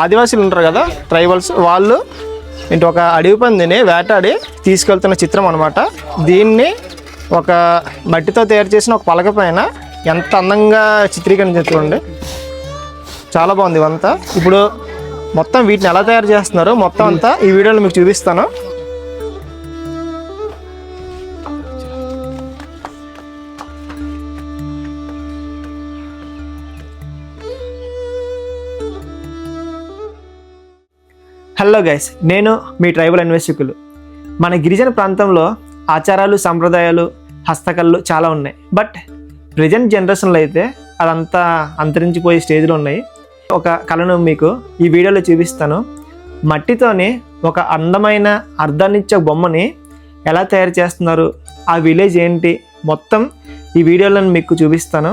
ఆదివాసీలు ఉంటారు కదా ట్రైబల్స్ వాళ్ళు ఇంటి ఒక అడవి పందిని వేటాడి తీసుకెళ్తున్న చిత్రం అనమాట దీన్ని ఒక మట్టితో తయారు చేసిన ఒక పలక పైన ఎంత అందంగా చిత్రీకరించారు చూడండి. చాలా బాగుంది ఇవంతా. ఇప్పుడు మొత్తం వీటిని ఎలా తయారు చేస్తున్నారో మొత్తం అంతా ఈ వీడియోలో మీకు చూపిస్తాను. హలో గైస్ నేను మీ ట్రైబల్ అన్వేషకులు. మన గిరిజన ప్రాంతంలో ఆచారాలు సంప్రదాయాలు హస్తకళలు చాలా ఉన్నాయి. బట్ ప్రజెంట్ జనరేషన్లో అయితే అదంతా అంతరించిపోయే స్టేజ్లో ఉన్నాయి. ఒక కళను మీకు ఈ వీడియోలో చూపిస్తాను. మట్టితోని ఒక అందమైన అర్థాన్నిచ్చే బొమ్మని ఎలా తయారు చేస్తున్నారు ఆ విలేజ్ ఏంటి మొత్తం ఈ వీడియోలో మీకు చూపిస్తాను.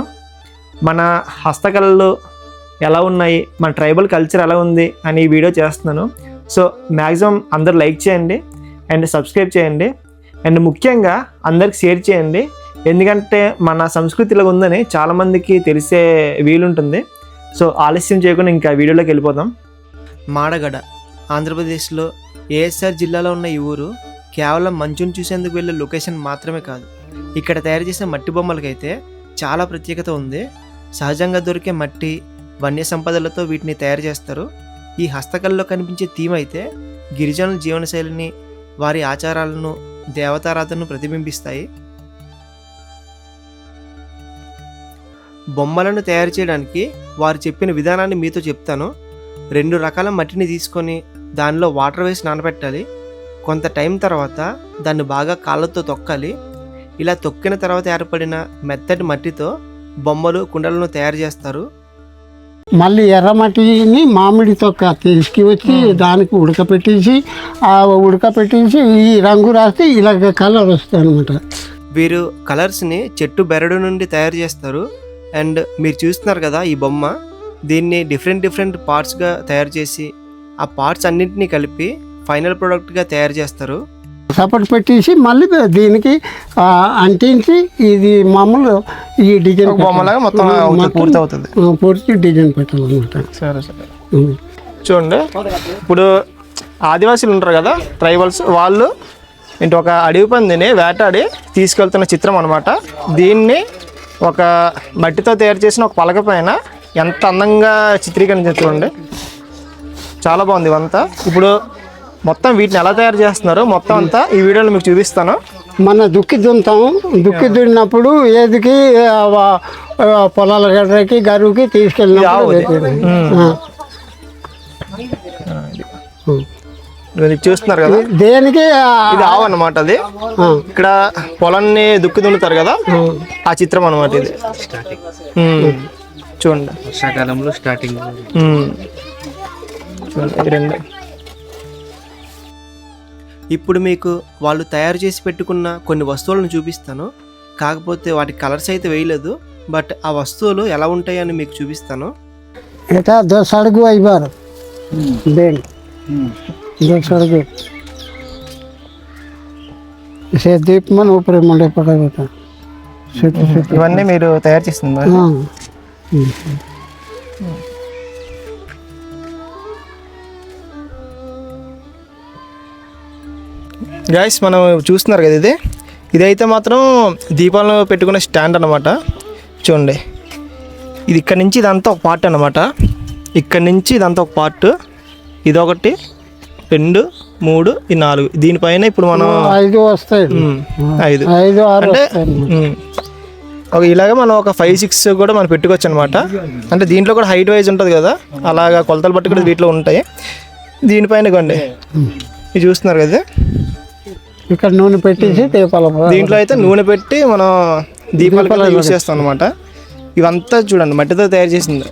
మన హస్తకళలు ఎలా ఉన్నాయి మన ట్రైబల్ కల్చర్ ఎలా ఉంది అని ఈ వీడియో చేస్తున్నాను. సో మ్యాక్సిమం అందరు లైక్ చేయండి అండ్ సబ్స్క్రైబ్ చేయండి అండ్ ముఖ్యంగా అందరికి షేర్ చేయండి. ఎందుకంటే మన సంస్కృతిలో ఉందని చాలామందికి తెలిసే వీలుంటుంది. సో ఆలస్యం చేయకుండా ఇంకా వీడియోలోకి వెళ్ళిపోదాం. మాడగడ ఆంధ్రప్రదేశ్లో ఏఎస్ఆర్ జిల్లాలో ఉన్న ఈ ఊరు కేవలం మంచును చూసేందుకు వెళ్ళే లొకేషన్ మాత్రమే కాదు ఇక్కడ తయారు చేసే మట్టి బొమ్మలకైతే చాలా ప్రత్యేకత ఉంది. సహజంగా దొరికే మట్టి వన్య సంపదలతో వీటిని తయారు చేస్తారు. ఈ హస్తకళలో కనిపించే థీమ్ అయితే గిరిజనుల జీవనశైలిని వారి ఆచారాలను దేవతారాధనను ప్రతిబింబిస్తాయి. బొమ్మలను తయారు చేయడానికి వారు చెప్పిన విధానాన్ని మీతో చెప్తాను. రెండు రకాల మట్టిని తీసుకొని దానిలో వాటర్ వేసి నానబెట్టాలి. కొంత టైం తర్వాత దాన్ని బాగా కాళ్ళతో తొక్కాలి. ఇలా తొక్కిన తర్వాత ఏర్పడిన మెత్తటి మట్టితో బొమ్మలు కుండలను తయారు చేస్తారు. మళ్ళీ ఎర్రమట్టిని మామిడి తొక్క తీసుకువచ్చి దానికి ఉడకపెట్టేసి ఆ ఉడకపెట్టేసి ఈ రంగు రాస్తే ఇలాగ కలర్ వస్తుంది అనమాట వీరు కలర్స్ని చెట్టు బెరడు నుండి తయారు చేస్తారు. అండ్ మీరు చూస్తున్నారు కదా ఈ బొమ్మ దీన్ని డిఫరెంట్ డిఫరెంట్ పార్ట్స్గా తయారు చేసి ఆ పార్ట్స్ అన్నింటినీ కలిపి ఫైనల్ ప్రోడక్ట్గా తయారు చేస్తారు. సపోర్ట్ పెట్టేసి మళ్ళీ దీనికి అంటించి ఇది మామూలు ఈ డిజైన్ బొమ్మలాగా మొత్తం పూర్తి అవుతుంది. పూర్తి డిజైన్ పెట్టాలన్నమాట. సరే సరే. చూడండి. ఇప్పుడు ఆదివాసీలు ఉంటారు కదా ట్రైబల్స్ వాళ్ళు ఏంటి ఒక అడవి పందిని వేటాడి తీసుకెళ్తున్న చిత్రం అనమాట దీన్ని ఒక మట్టితో తయారు చేసిన ఒక పలక పైన ఎంత అందంగా చిత్రీకరించారు చూడండి. చాలా బాగుంది ఇవంతా. ఇప్పుడు మొత్తం వీటిని ఎలా తయారు చేస్తున్నారో? మొత్తం అంతా ఈ వీడియోలో మీకు చూపిస్తాను. మన దుక్కి దున్నుతాం. దుక్కి దున్నినప్పుడు ఏదికి పొలాల గడ్డకి గరువుకి తీసుకెళ్ళినప్పుడు. ఉం. ఇది చూస్తున్నారు కదా? దేనికి ఇది ఆవు అనమాట అది. ఇక్కడ పొలాన్ని దుక్కి దున్నుతారు కదా? ఆ. చిత్రం అనమాట ఇది. ఉమ్. చూడండి. వర్షాకాలంలో స్టార్టింగ్. చూడండి ఇది రెండు. ఇప్పుడు మీకు వాళ్ళు తయారు చేసి పెట్టుకున్న కొన్ని వస్తువులను చూపిస్తాను. కాకపోతే వాటి కలర్స్ అయితే వేయలేదు బట్ ఆ వస్తువులు ఎలా ఉంటాయని మీకు చూపిస్తాను. అడుగు ఇవన్నీ మీరు తయారు చేస్తుందా గాయస్ మనం చూస్తున్నారు కదా ఇది. ఇదైతే మాత్రం దీపాలను పెట్టుకునే స్టాండ్ అనమాట చూడండి. ఇది ఇక్కడ నుంచి ఇదంతా ఒక పార్ట్ అనమాట ఇక్కడ నుంచి ఇదంతా ఒక పార్ట్. ఇదొకటి రెండు మూడు ఈ నాలుగు. దీనిపైన ఇప్పుడు మనం ఐదు వస్తాయి. ఐదు. ఐదు అంటే ఒక ఇలాగ మనం ఒక ఫైవ్ సిక్స్ కూడా మనం పెట్టుకోవచ్చు అనమాట అంటే దీంట్లో కూడా హైట్ వైజ్ ఉంటుంది కదా. అలాగా కొలతలు బట్టి కూడా వీటిలో ఉంటాయి. దీనిపైన కొండి ఇది చూస్తున్నారు కదా. ఇక్కడ నూనె పెట్టేసి దీపాల దీంట్లో అయితే నూనె పెట్టి మనం దీపాలు యూస్ చేస్తాం అనమాట ఇవంతా చూడండి మట్టితో తయారు చేసింది.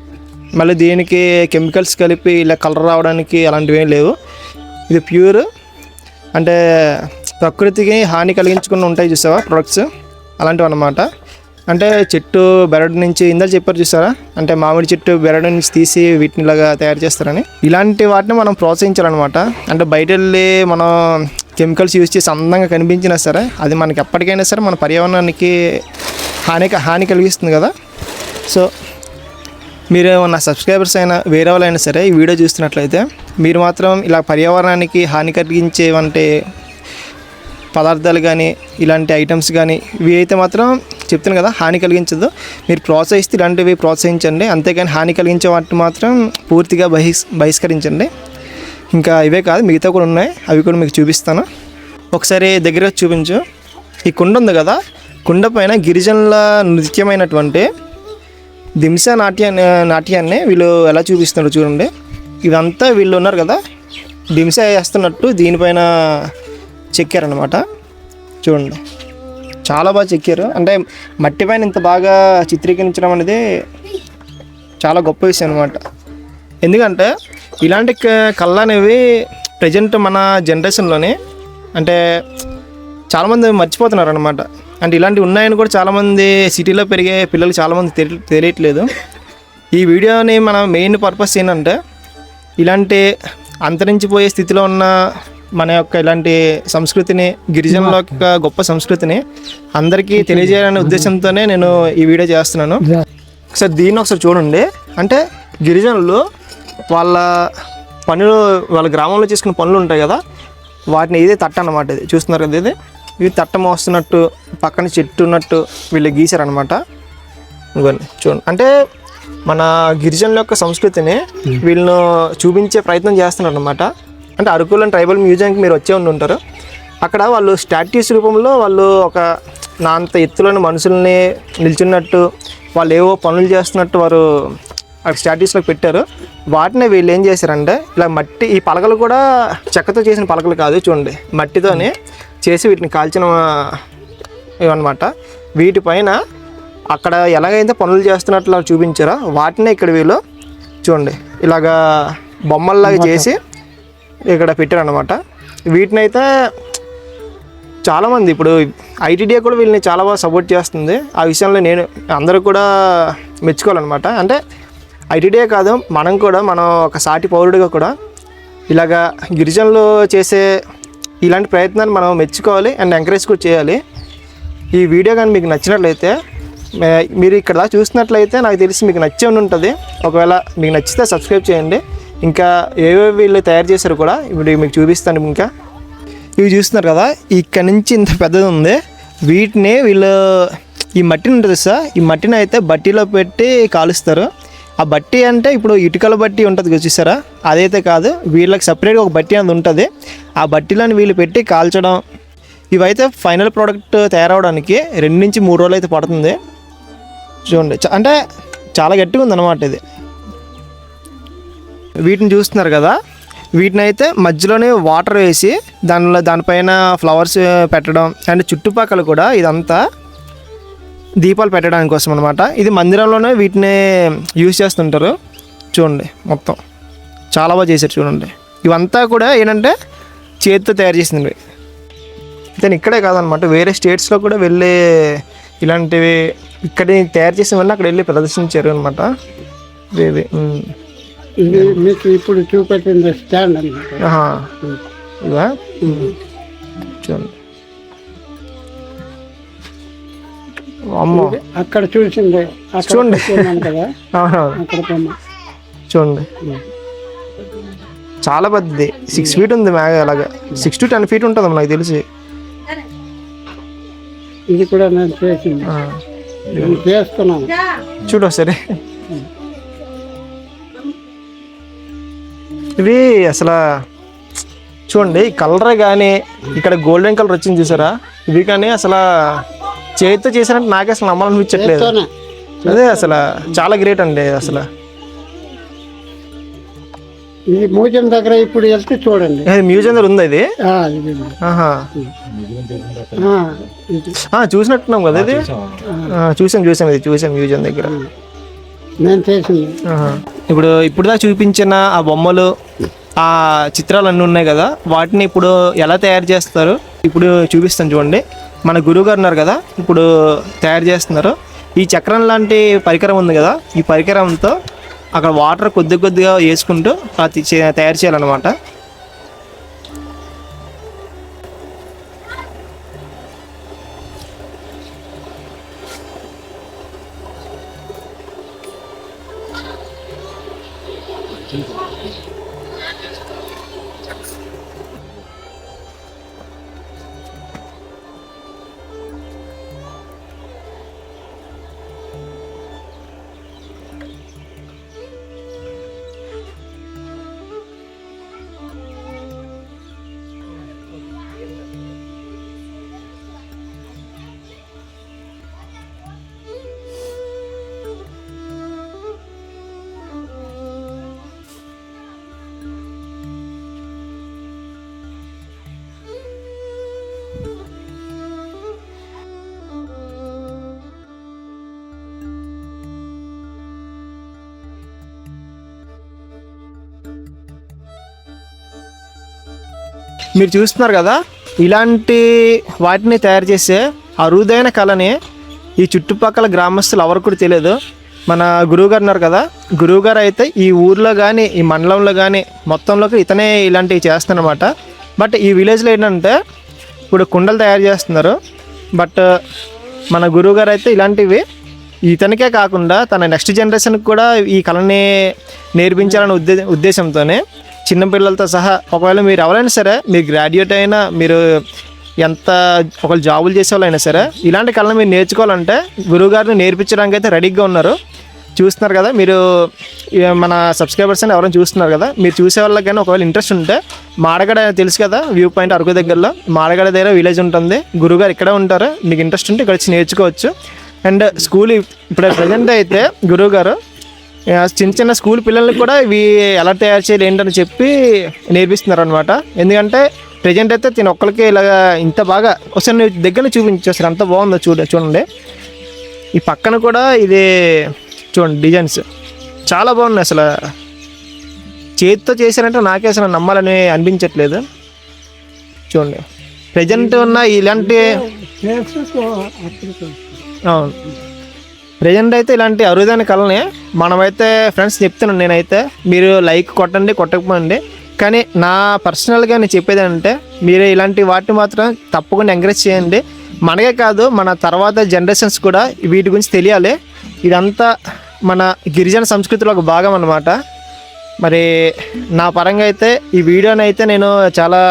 మళ్ళీ దీనికి కెమికల్స్ కలిపి ఇలా కలర్ రావడానికి అలాంటివి ఏం లేవు. ఇది ప్యూర్. అంటే ప్రకృతికి హాని కలిగించకుండా ఉంటాయి చూసావా ప్రొడక్ట్స్? అలాంటివి అన్నమాట అంటే చెట్టు బెరడు నుంచి ఇందా చెప్పారు చూసారా? అంటే మామిడి చెట్టు బెరడు నుంచి తీసి వీటిని ఇలాగా తయారు చేస్తారని. ఇలాంటి వాటిని మనం ప్రోత్సహించాలన్నమాట. అంటే బయట వెళ్ళి మనం కెమికల్స్ యూజ్ చేసి అందంగా కనిపించినా సరే అది మనకి ఎప్పటికైనా సరే మన పర్యావరణానికి హాని హాని కలిగిస్తుంది కదా. సో మీరు నా సబ్స్క్రైబర్స్ అయినా వేరే వాళ్ళైనా సరే ఈ వీడియో చూస్తున్నట్లయితే మీరు మాత్రం ఇలా పర్యావరణానికి హాని కలిగించేవంటి పదార్థాలు కానీ ఇలాంటి ఐటమ్స్ కానీ ఇవి అయితే మాత్రం చెప్తాను కదా హాని కలిగించదు. మీరు ప్రోత్సహిస్తే ఇలాంటివి ప్రోత్సహించండి. అంతేగాని హాని కలిగించే వాటిని మాత్రం పూర్తిగా బహిస్ బహిష్కరించండి. ఇంకా ఇవే కాదు మిగతా కూడా ఉన్నాయి. అవి కూడా మీకు చూపిస్తాను. ఒకసారి దగ్గర చూపించు. ఈ కుండ ఉంది కదా కుండ పైన గిరిజనుల నృత్యమైనటువంటి దింస నాట్యాన్ని నాట్యాన్ని వీళ్ళు ఎలా చూపిస్తున్నారు చూడండి. ఇదంతా వీళ్ళు ఉన్నారు కదా దింస వేస్తున్నట్టు దీనిపైన చెక్కారనమాట చూడండి. చాలా బాగా చెక్కారు. అంటే మట్టి పైన ఇంత బాగా చిత్రీకరించడం అనేది చాలా గొప్ప విషయం అనమాట ఎందుకంటే ఇలాంటి క- కళ్ళు అనేవి ప్రజెంట్ మన జనరేషన్లోని అంటే చాలామంది మర్చిపోతున్నారు అనమాట అంటే ఇలాంటివి ఉన్నాయని కూడా చాలామంది సిటీలో పెరిగే పిల్లలు చాలామంది తెలి తెలియట్లేదు. ఈ వీడియోని మన మెయిన్ పర్పస్ ఏంటంటే ఇలాంటి అంతరించిపోయే స్థితిలో ఉన్న మన యొక్క ఇలాంటి సంస్కృతిని గిరిజనుల యొక్క గొప్ప సంస్కృతిని అందరికీ తెలియజేయాలనే ఉద్దేశంతోనే నేను ఈ వీడియో చేస్తున్నాను. ఒకసారి దీన్ని ఒకసారి చూడండి. అంటే గిరిజనులు వాళ్ళ పనులు వాళ్ళ గ్రామంలో చేసుకునే పనులు ఉంటాయి కదా వాటిని ఇదే తట్ట అన్నమాట ఇది. చూస్తున్నారు కదా ఇది? ఇది తట్ట మోస్తున్నట్టు పక్కన చెట్టు ఉన్నట్టు వీళ్ళు గీశారనమాట ఇవన్నీ చూడండి. అంటే మన గిరిజనుల యొక్క సంస్కృతిని వీళ్ళను చూపించే ప్రయత్నం చేస్తున్నారు అనమాట అంటే అరకులోని ట్రైబల్ మ్యూజియంకి మీరు వచ్చే ఉండి ఉంటారు. అక్కడ వాళ్ళు స్టాట్యూస్ రూపంలో వాళ్ళు ఒక నా అంత ఎత్తులోని మనుషుల్ని నిల్చున్నట్టు వాళ్ళు ఏవో పనులు చేస్తున్నట్టు వారు అక్కడ స్టాట్యూస్లో పెట్టారు. వాటిని వీళ్ళు ఏం చేశారంటే ఇలా మట్టి ఈ పలకలు కూడా చెక్కతో చేసిన పలకలు కాదు చూడండి. మట్టితోనే చేసి వీటిని కాల్చిన ఇవన్నమాట. వీటిపైన అక్కడ ఎలాగైతే పనులు చేస్తున్నట్లు చూపించారో వాటినే ఇక్కడ వీళ్ళు చూడండి ఇలాగా బొమ్మల్లాగా చేసి ఇక్కడ పెట్టారనమాట వీటిని అయితే చాలామంది ఇప్పుడు ఐటీడీఏ కూడా వీళ్ళని చాలా బాగా సపోర్ట్ చేస్తుంది. ఆ విషయంలో నేను అందరూ కూడా మెచ్చుకోవాలన్నమాట. అంటే ఐటీడీఏ కాదు మనం కూడా మనం ఒక సాటి పౌరుడిగా కూడా ఇలాగా గిరిజనులు చేసే ఇలాంటి ప్రయత్నాన్ని మనం మెచ్చుకోవాలి అండ్ ఎంకరేజ్ కూడా చేయాలి. ఈ వీడియో కానీ మీకు నచ్చినట్లయితే మీరు ఇక్కడ చూసినట్లయితే నాకు తెలిసి మీకు నచ్చే ఉంటుంది ఒకవేళ మీకు నచ్చితే సబ్స్క్రైబ్ చేయండి. ఇంకా ఏవేవి వీళ్ళు తయారు చేశారు కూడా ఇప్పుడు మీకు చూపిస్తాను ఇంకా. ఇవి చూస్తున్నారు కదా ఇక్కడ నుంచి ఇంత పెద్దది ఉంది. వీటిని వీళ్ళు ఈ మట్టిని ఉంటుంది సార్ ఈ మట్టిని అయితే బట్టీలో పెట్టి కాలుస్తారు. ఆ బట్టి అంటే ఇప్పుడు ఇటుకల బట్టి ఉంటుంది చూసారా? అదైతే కాదు వీళ్ళకి సపరేట్గా ఒక బట్టి అనేది ఉంటుంది. ఆ బట్టీలను వీళ్ళు పెట్టి కాల్చడం. ఇవైతే ఫైనల్ ప్రోడక్ట్ తయారవడానికి రెండు నుంచి మూడు రోజులు అయితే పడుతుంది. చూడండి చ- అంటే చాలా గట్టిగా ఉందన్నమాట ఇది. వీటిని చూస్తున్నారు కదా. వీటిని అయితే మధ్యలోనే వాటర్ వేసి దానిలో దానిపైన ఫ్లవర్స్ పెట్టడం. అండ్ చుట్టుపక్కల కూడా ఇదంతా దీపాలు పెట్టడానికి కోసం అనమాట ఇది మందిరంలోనే వీటిని యూజ్ చేస్తుంటారు. చూడండి మొత్తం. చాలా బాగా చేశారు చూడండి. ఇవంతా కూడా ఏంటంటే చేతితో తయారు చేసింది. ఇతను ఇక్కడే కాదనమాట వేరే స్టేట్స్లో కూడా వెళ్ళి ఇలాంటివి ఇక్కడ తయారు చేసేవన్నీ అక్కడ వెళ్ళి ప్రదర్శించారు అనమాట ఇవి ఇది మీకు ఇప్పుడు చూపెట్టింది స్టాండ్ అన్నమాట. చూడండి అమ్మో. అక్కడ చూసింది. అక్కడ చూడండి. కదా. అక్కడ చూడండి. చాలా పెద్దది. సిక్స్ ఫీట్ ఉంది మ్యాగ అలాగా. సిక్స్ టు టెన్ ఫీట్ ఉంటుంది నాకు తెలిసి. ఇది కూడా నేను చేసింది. చేస్తున్నాను చూడు సరే ఇవి అసలు చూడండి కలర్ కానీ ఇక్కడ గోల్డెన్ కలర్ వచ్చింది చూసారా? ఇవి కానీ అసలు చేతితో చేసినట్టు నాకే అసలు నమ్మాలనిపించట్లేదు. అదే అసలు చాలా గ్రేట్ అండి అసలు. ఇది మ్యూజియం దగ్గర ఇప్పుడు వెళ్తే చూడండి. ఇది మ్యూజియం దగ్గర ఉంది ఇది? ఆ, చూసినట్టున్నాం కదా ఇది? ఆ, చూసాం చూసాం ఇది చూసాం మ్యూజియం దగ్గర. నేను చేసింది. ఇప్పుడు ఇప్పుడు దాకా చూపించిన ఆ బొమ్మలు ఆ చిత్రాలు అన్నీ ఉన్నాయి కదా వాటిని ఇప్పుడు ఎలా తయారు చేస్తారు ఇప్పుడు చూపిస్తాను చూడండి. మన గురువు గారు ఉన్నారు కదా ఇప్పుడు తయారు చేస్తున్నారు. ఈ చక్రం లాంటి పరికరం ఉంది కదా ఈ పరికరంతో అక్కడ వాటర్ కొద్ది కొద్దిగా వేసుకుంటూ తయారు చేయాలన్నమాట. మీరు చూస్తున్నారు కదా ఇలాంటి వాటిని తయారు చేసే అరుదైన కళని ఈ చుట్టుపక్కల గ్రామస్తులు ఎవరు కూడా తెలియదు. మన గురువుగారు ఉన్నారు కదా గురువుగారు అయితే ఈ ఊర్లో కానీ ఈ మండలంలో కానీ మొత్తంలోకి ఇతనే ఇలాంటివి చేస్తానమాట బట్ ఈ విలేజ్లో ఏంటంటే ఇప్పుడు కుండలు తయారు చేస్తున్నారు. బట్ మన గురువు గారు అయితే ఇలాంటివి ఇతనికే కాకుండా తన నెక్స్ట్ జనరేషన్కి కూడా ఈ కళని నేర్పించాలనే ఉద్దే ఉద్దేశంతోనే చిన్నపిల్లలతో సహా ఒకవేళ మీరు ఎవరైనా సరే మీరు గ్రాడ్యుయేట్ అయినా మీరు ఎంత ఒకళ్ళు జాబులు చేసే వాళ్ళైనా సరే ఇలాంటి కళను మీరు నేర్చుకోవాలంటే గురువుగారిని నేర్పించడానికి అయితే రెడీగా ఉన్నారు. చూస్తున్నారు కదా మీరు మన సబ్స్క్రైబర్స్ అని ఎవరైనా చూస్తున్నారు కదా మీరు చూసే వాళ్ళకి కానీ ఒకవేళ ఇంట్రెస్ట్ ఉంటే మాడగడ తెలుసు కదా వ్యూ పాయింట్ అరకు దగ్గరలో మాడగడ దగ్గర విలేజ్ ఉంటుంది. గురుగారు ఇక్కడే ఉంటారు. మీకు ఇంట్రెస్ట్ ఉంటే ఇక్కడ వచ్చి నేర్చుకోవచ్చు. అండ్ స్కూల్ ఇప్పుడు ప్రజెంట్ అయితే గురువు గారు చిన్న చిన్న స్కూల్ పిల్లలకి కూడా ఇవి ఎలా తయారు చేయాలి ఏంటని చెప్పి నేర్పిస్తున్నారు అనమాట ఎందుకంటే ప్రజెంట్ అయితే తిన ఒక్కరికి ఇలాగ ఇంత బాగా ఒకసారి దగ్గర చూపించేస్తారు అంత బాగుందో చూడ చూడండి. ఈ పక్కన కూడా ఇది చూడండి డిజైన్స్ చాలా బాగున్నాయి అసలు. చేతితో చేశారంటే నాకే అసలు నమ్మాలని అనిపించట్లేదు. చూడండి. ప్రజెంట్ ఉన్న ఇలాంటి అవును. ప్రజెంట్ అయితే ఇలాంటి అరుదైన కళని మనమైతే ఫ్రెండ్స్ చెప్తున్నాను నేనైతే. మీరు లైక్ కొట్టండి కొట్టకపోండి. కానీ నా పర్సనల్గా నేను చెప్పేది అంటే మీరు ఇలాంటి వాటిని మాత్రం తప్పకుండా ఎంకరేజ్ చేయండి. మనకే కాదు మన తర్వాత జనరేషన్స్ కూడా వీటి గురించి తెలియాలి. ఇదంతా మన గిరిజన సంస్కృతిలో ఒక భాగం అన్నమాట. మరి నా పరంగా అయితే ఈ వీడియోని అయితే నేను చాలా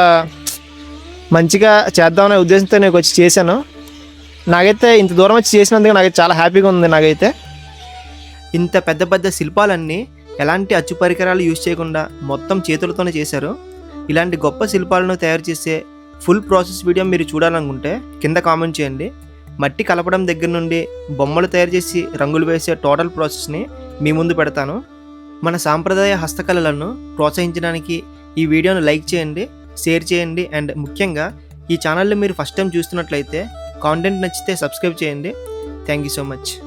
మంచిగా చేద్దామనే ఉద్దేశంతో నేను వచ్చి చేశాను. నాకైతే ఇంత దూరం వచ్చి చేసినందుకు నాకు చాలా హ్యాపీగా ఉంది నాకైతే. ఇంత పెద్ద పెద్ద శిల్పాలన్నీ ఎలాంటి అచ్చు పరికరాలు యూజ్ చేయకుండా మొత్తం చేతులతోనే చేశారు. ఇలాంటి గొప్ప శిల్పాలను తయారు చేసే ఫుల్ ప్రాసెస్ వీడియో మీరు చూడాలనుకుంటే కింద కామెంట్ చేయండి. మట్టి కలపడం దగ్గర నుండి బొమ్మలు తయారు చేసి రంగులు వేసే టోటల్ ప్రాసెస్ని మీ ముందు పెడతాను. మన సాంప్రదాయ హస్తకళలను ప్రోత్సహించడానికి ఈ వీడియోను లైక్ చేయండి షేర్ చేయండి అండ్ ముఖ్యంగా ఈ ఛానల్ని మీరు ఫస్ట్ టైం చూస్తున్నట్లయితే కాంటెంట్ నచ్చితే సబ్స్క్రైబ్ చేయండి. Thank you so much